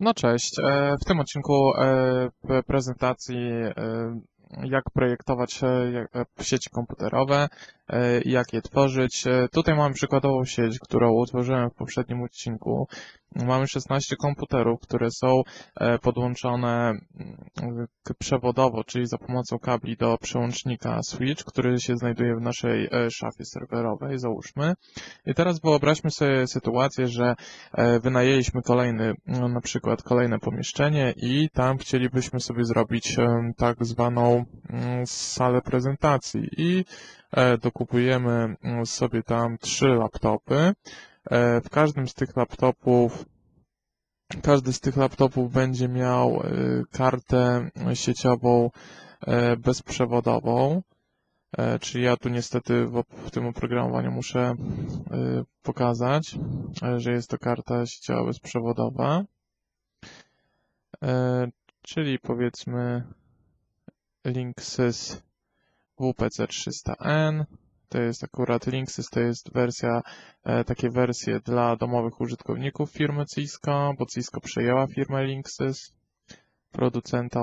No cześć. E, W tym odcinku e, prezentacji e, jak projektować sieci komputerowe, jak je tworzyć. E, Tutaj mam przykładową sieć, którą utworzyłem w poprzednim odcinku. Mamy 16 komputerów, które są e, podłączone mm, przewodowo, czyli za pomocą kabli do przełącznika switch, który się znajduje w naszej e, szafie serwerowej, załóżmy. I teraz wyobraźmy sobie sytuację, że e, wynajęliśmy kolejny, no, na przykład kolejne pomieszczenie i tam chcielibyśmy sobie zrobić tak zwaną mm, salę prezentacji i e, dokupujemy mm, sobie tam trzy laptopy. E, W każdym z tych laptopów każdy z tych laptopów będzie miał e, kartę sieciową e, bezprzewodową. E, Czyli ja tu niestety w, tym oprogramowaniu muszę e, pokazać, e, że jest to karta sieciowa bezprzewodowa. E, Czyli powiedzmy Linksys WPC300N. To jest akurat Linksys, to jest wersja, e, takie wersje dla domowych użytkowników firmy Cisco, bo Cisco przejęła firmę Linksys, producenta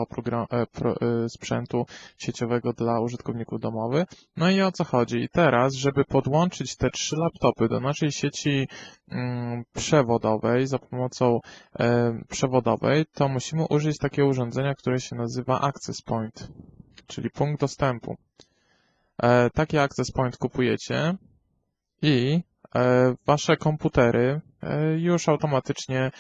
e, pro, e, sprzętu sieciowego dla użytkowników domowych. No i o co chodzi? I teraz, żeby podłączyć te trzy laptopy do naszej sieci mm, przewodowej za pomocą e, przewodowej, to musimy użyć takiego urządzenia, które się nazywa Access Point, czyli punkt dostępu. E, Taki Access Point kupujecie i e, wasze komputery e, już automatycznie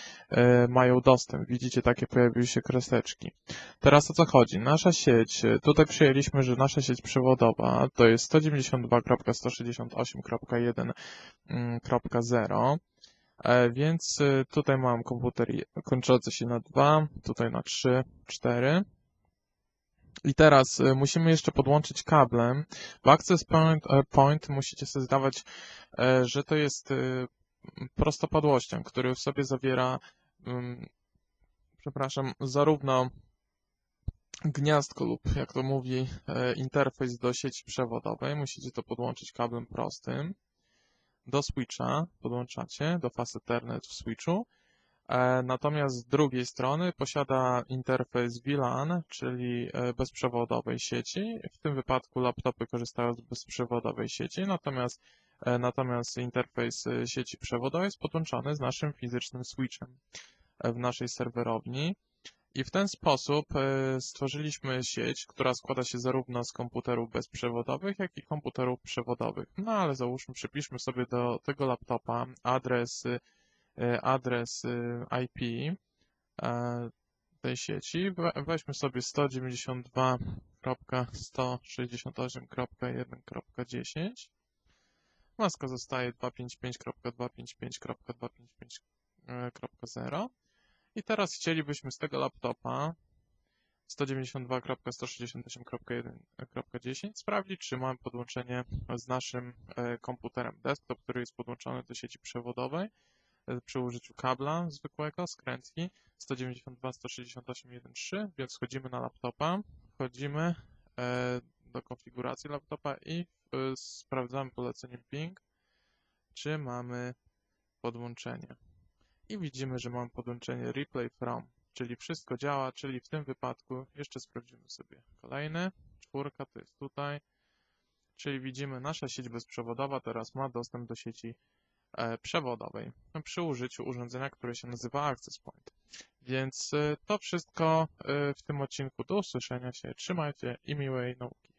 mają dostęp. Widzicie, takie pojawiły się kreseczki. Teraz o co chodzi? Nasza sieć, tutaj przyjęliśmy, że nasza sieć przewodowa to jest 192.168.1.0, e, więc tutaj mam komputer kończący się na 2, tutaj na 3, 4. I teraz y, musimy jeszcze podłączyć kablem. W Access Point, e, point musicie sobie zdawać, e, że to jest y, prostopadłością, który w sobie zawiera, przepraszam, zarówno gniazdko lub, jak to mówi, e, interfejs do sieci przewodowej. Musicie to podłączyć kablem prostym. Do switcha podłączacie, do fast Ethernet w switchu. E, Natomiast z drugiej strony posiada interfejs VLAN, czyli e, bezprzewodowej sieci. W tym wypadku laptopy korzystają z bezprzewodowej sieci, natomiast, e, natomiast interfejs sieci przewodowej jest podłączony z naszym fizycznym switchem w naszej serwerowni. I w ten sposób stworzyliśmy sieć, która składa się zarówno z komputerów bezprzewodowych, jak i komputerów przewodowych. No ale załóżmy, przypiszmy sobie do tego laptopa adres adres y, IP e, tej sieci. We- Weźmy sobie 192.168.1.10. Maska zostaje 255.255.255.0. I teraz chcielibyśmy z tego laptopa 192.168.1.10 sprawdzić, czy mamy podłączenie z naszym e, komputerem desktop, który jest podłączony do sieci przewodowej e, przy użyciu kabla zwykłego, skrętki 192.168.1.3, więc wchodzimy na laptopa, wchodzimy e, do konfiguracji laptopa i e, sprawdzamy poleceniem ping, czy mamy podłączenie. I widzimy, że mamy podłączenie replay from, czyli wszystko działa, czyli w tym wypadku jeszcze sprawdzimy sobie kolejne. Czwórka to jest tutaj, czyli widzimy nasza sieć bezprzewodowa teraz ma dostęp do sieci e, przewodowej przy użyciu urządzenia, które się nazywa Access Point. Więc e, to wszystko e, w tym odcinku. Do usłyszenia się, trzymajcie i miłej nauki.